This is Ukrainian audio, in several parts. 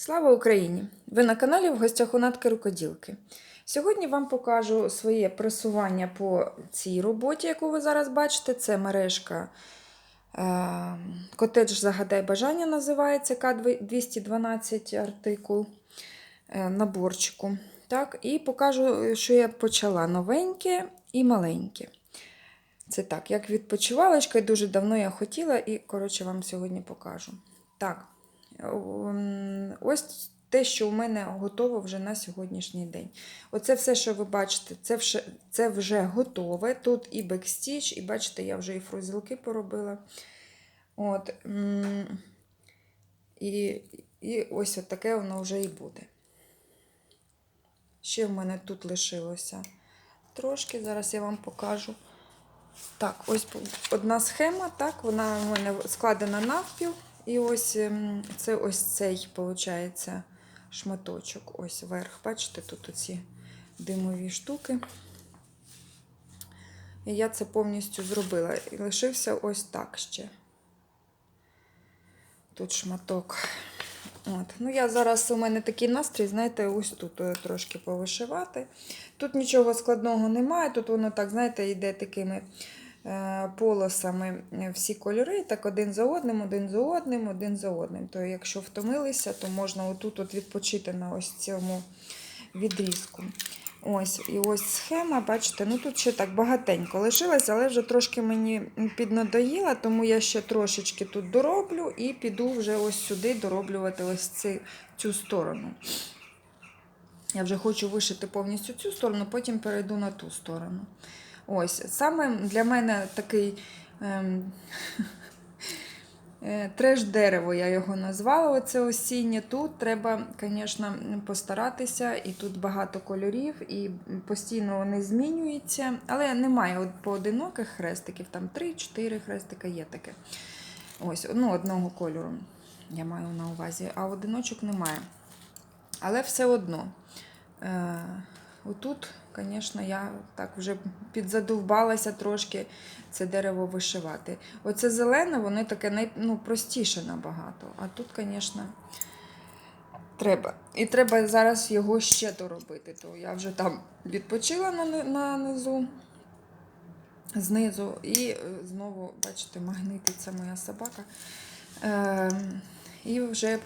Слава Україні! Ви на каналі в гостях у Натки Рукоділки. Сьогодні вам покажу своє просування по цій роботі, яку ви зараз бачите. Це мережка е, Котедж Загадай бажання називається К212 артикул е, наборчику. Так, і покажу, що я почала новеньке і маленьке. Це так, як відпочивалочка, і дуже давно я хотіла, і, коротше, вам сьогодні покажу. Так, ось те, що у мене готово вже на сьогоднішній день. Оце все, що ви бачите, це вже, це вже готове. Тут і бекстіч, і бачите, я вже і фрузілки поробила. От, і, і ось от таке воно вже і буде. Ще в мене тут лишилося трошки, зараз я вам покажу. Так, ось одна схема, так, вона у мене складена навпіл. І ось ем, це ось цей, виходить, шматочок. Ось верх. Бачите, тут оці димові штуки. І я це повністю зробила. І лишився ось так ще. Тут шматок. От. Ну, я зараз у мене такий настрій, знаєте, ось тут е, трошки повишивати. Тут нічого складного немає, тут воно так, знаєте, йде такими полосами е, всі кольори, так один за одним, один за одним, один за одним. То якщо втомилися, то можна отут от відпочити на ось цьому відрізку. Ось, і ось схема, бачите, ну тут ще так багатенько лишилось, але вже трошки мені піднадоїла, тому я ще трошечки тут дороблю і піду вже ось сюди дороблювати ось ці, цю сторону. Я вже хочу вишити повністю цю сторону, потім перейду на ту сторону. Ось, саме для мене такий ем, е, треш дерево, я його назвала. Оце осіннє. Тут треба, звісно, постаратися, і тут багато кольорів, і постійно вони змінюються. Але немає поодиноких хрестиків, там 3-4 хрестика є таке. Ось, ну, одного кольору я маю на увазі, а одиночок немає. Але все одно. Е, отут, звісно, я так вже підзадовбалася трошки це дерево вишивати. Оце зелене, воно таке най, ну, простіше набагато. А тут, звісно, треба. І треба зараз його ще доробити. То я вже там відпочила на, на низу, знизу, і е, знову, бачите, магнититься моя собака. Е, і вже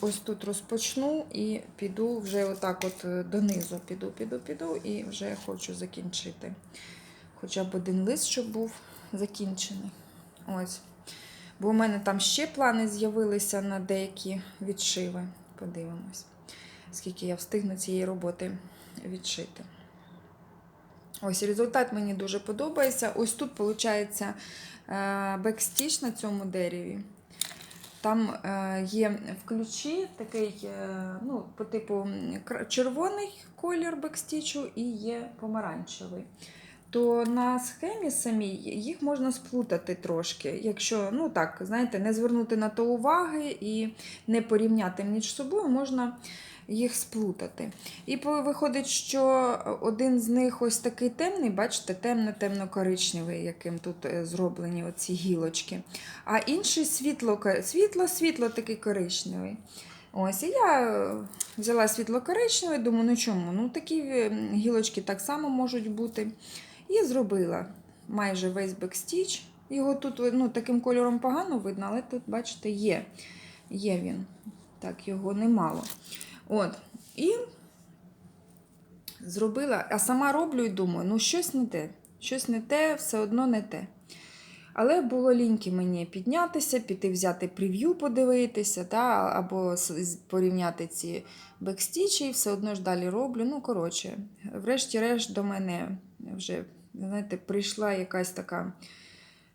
ось тут розпочну і піду вже отак от е, донизу. Піду, піду, піду і вже хочу закінчити. Хоча б один лист, щоб був закінчений. Ось. Бо у мене там ще плани з'явилися на деякі відшиви. Подивимось, скільки я встигну цієї роботи відшити. Ось результат мені дуже подобається. Ось тут, виходить, бекстіч на цьому дереві. Там е, є в ключі такий, е, ну, по типу червоний колір бекстічу і є помаранчевий. То на схемі самій їх можна сплутати трошки, якщо ну так, знаєте, не звернути на то уваги і не порівняти між собою, можна їх сплутати. І виходить, що один з них ось такий темний, бачите, темно-темно-коричневий, яким тут е, зроблені оці гілочки. А інший світло, світло, світло такий коричневий. Ось, і я е, взяла світло-коричневий, думаю, ну чому? Ну такі е, гілочки так само можуть бути. І зробила майже весь бекстіч. Його тут ну, таким кольором погано видно, але тут, бачите, є. Є він. Так, його немало. От. І зробила, а сама роблю і думаю, ну щось не те, щось не те, все одно не те. Але було ліньки мені піднятися, піти взяти прев'ю, подивитися, та, або порівняти ці бекстічі, і все одно ж далі роблю. Ну, коротше, врешті-решт до мене вже, знаєте, прийшла якась така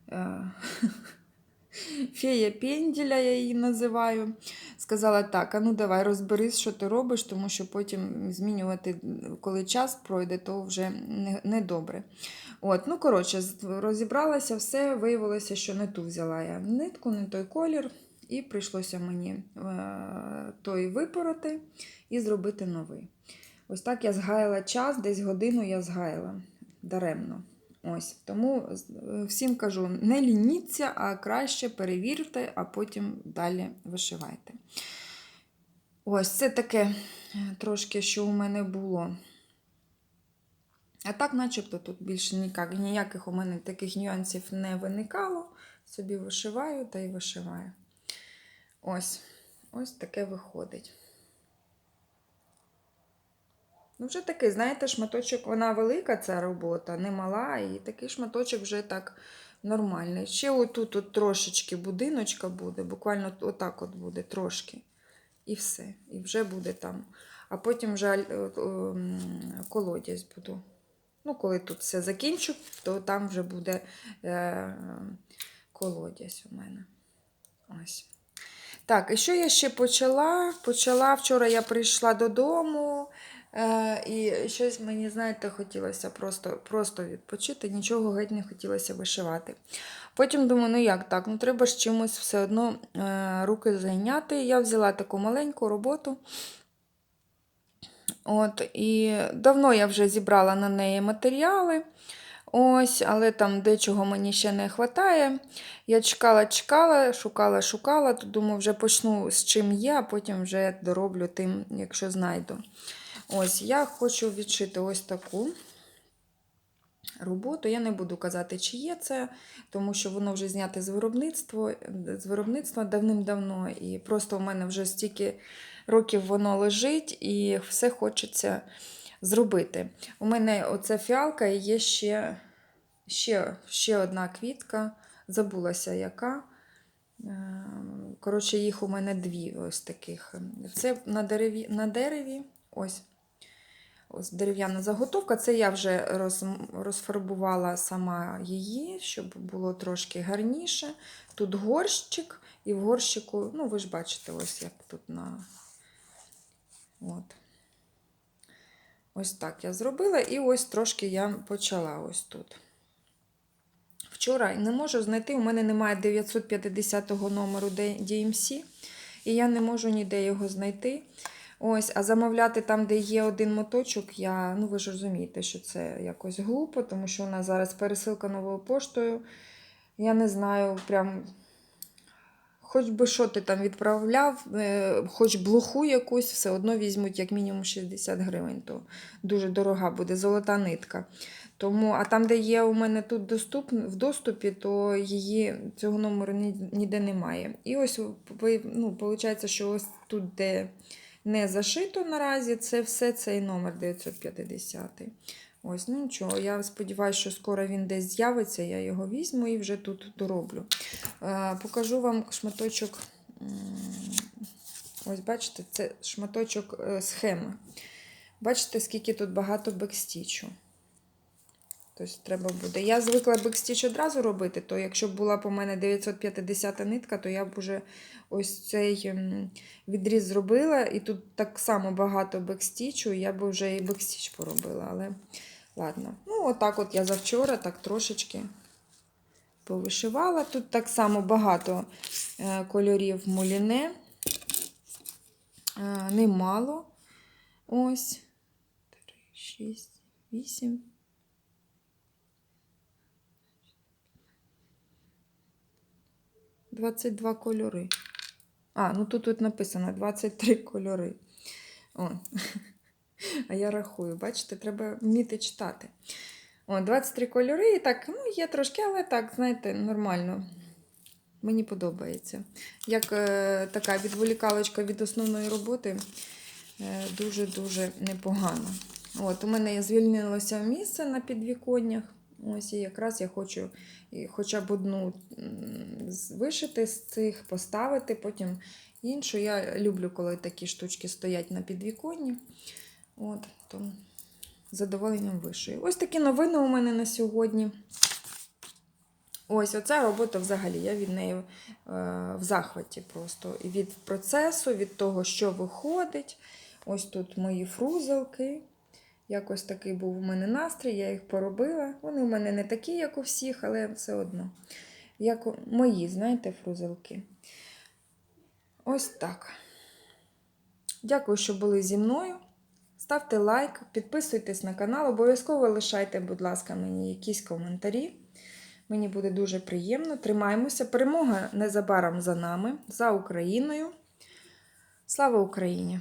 е, фея пенділя, я її називаю. Сказала так: а ну давай розберись, що ти робиш, тому що потім змінювати, коли час пройде, то вже не, не ну, коротше, розібралася, все, виявилося, що не ту взяла я нитку, не той колір, і прийшлося мені е, той випороти і зробити новий. Ось так я згаяла час, десь годину я згаяла даремно. Ось, тому е, всім кажу, не лініться, а краще перевірте, а потім далі вишивайте. Ось це таке е, трошки, що у мене було. А так, начебто, тут більше ніяк, ніяких у мене таких нюансів не виникало. Собі вишиваю та й вишиваю. Ось, ось таке виходить. Ну, вже такий, знаєте, шматочок, вона велика, ця робота, не мала, і такий шматочок вже так нормальний. Ще отут от трошечки будиночка буде, буквально отак от буде трошки. І все. І вже буде там. А потім вже е, колодязь буду. Ну, коли тут все закінчу, то там вже буде е, колодязь у мене. Ось. Так, і що я ще почала? Почала вчора я прийшла додому, і щось мені, знаєте, хотілося просто, просто відпочити, нічого геть не хотілося вишивати. Потім думаю, ну як так? Ну треба ж чимось все одно е, руки зайняти. Я взяла таку маленьку роботу. От, і давно я вже зібрала на неї матеріали. Ось, але там дечого мені ще не вистачає. Я чекала, чекала, шукала, шукала, то думаю, вже почну з чим є, а потім вже дороблю тим, якщо знайду. Ось, я хочу відшити ось таку роботу. Я не буду казати, чи є це, тому що воно вже зняте з виробництва, з виробництва давним-давно. І просто у мене вже стільки років воно лежить, і все хочеться зробити. У мене оця фіалка і є ще, ще, ще одна квітка, забулася яка. Е, Коротше, їх у мене дві ось таких. Це на дереві, на дереві. Ось. Ось дерев'яна заготовка. Це я вже роз, розфарбувала сама її, щоб було трошки гарніше. Тут горщик, і в горщику, ну, ви ж бачите, ось як тут на. От. Ось так я зробила, і ось трошки я почала ось тут. Вчора не можу знайти, у мене немає 950 номеру DMC, і я не можу ніде його знайти. Ось, а замовляти там, де є один моточок, я, ну ви ж розумієте, що це якось глупо, тому що у нас зараз пересилка новою поштою. Я не знаю, прям. Хоч би що ти там відправляв, е, хоч блоху якусь, все одно візьмуть як мінімум 60 гривень. То дуже дорога буде золота нитка. Тому, а там, де є у мене тут доступ, в доступі, то її цього номеру ні- ніде немає. І ось ну, виходить, що ось тут, де не зашито наразі, це все цей номер 950. Ось, ну нічого, я сподіваюся, що скоро він десь з'явиться, я його візьму і вже тут дороблю. Е, покажу вам шматочок. Ось, бачите, це шматочок е, схеми. Бачите, скільки тут багато бекстічу. Тобто треба буде. Я звикла бекстіч одразу робити, то якщо б була у мене 950 нитка, то я б уже ось цей відріз зробила. І тут так само багато бекстічу, я б вже і бекстіч поробила. Але ладно. Ну, отак от я завчора так трошечки повишивала. Тут так само багато е, кольорів муліне. Немало. Ось. 3, 6, 8. Двадцять два кольори. А, ну тут тут написано 23 кольори. О. А я рахую, бачите, треба вміти читати. О, 23 кольори, і так, ну, є трошки, але так, знаєте, нормально. Мені подобається. Як е, така відволікалочка від основної роботи, е, дуже-дуже непогано. От, у мене звільнилося місце на підвіконнях. Ось і якраз я хочу хоча б одну вишити з цих, поставити, потім іншу. Я люблю, коли такі штучки стоять на підвіконні. От, то з задоволенням вишию. Ось такі новини у мене на сьогодні. Ось оця робота взагалі. Я від неї е, в захваті просто. І від процесу, від того, що виходить. Ось тут мої фрузелки. Якось такий був у мене настрій, я їх поробила. Вони у мене не такі, як у всіх, але все одно. Як у- мої, знаєте, фрузелки. Ось так. Дякую, що були зі мною. Ставте лайк, підписуйтесь на канал, обов'язково лишайте, будь ласка, мені якісь коментарі. Мені буде дуже приємно. Тримаємося. Перемога незабаром за нами, за Україною. Слава Україні!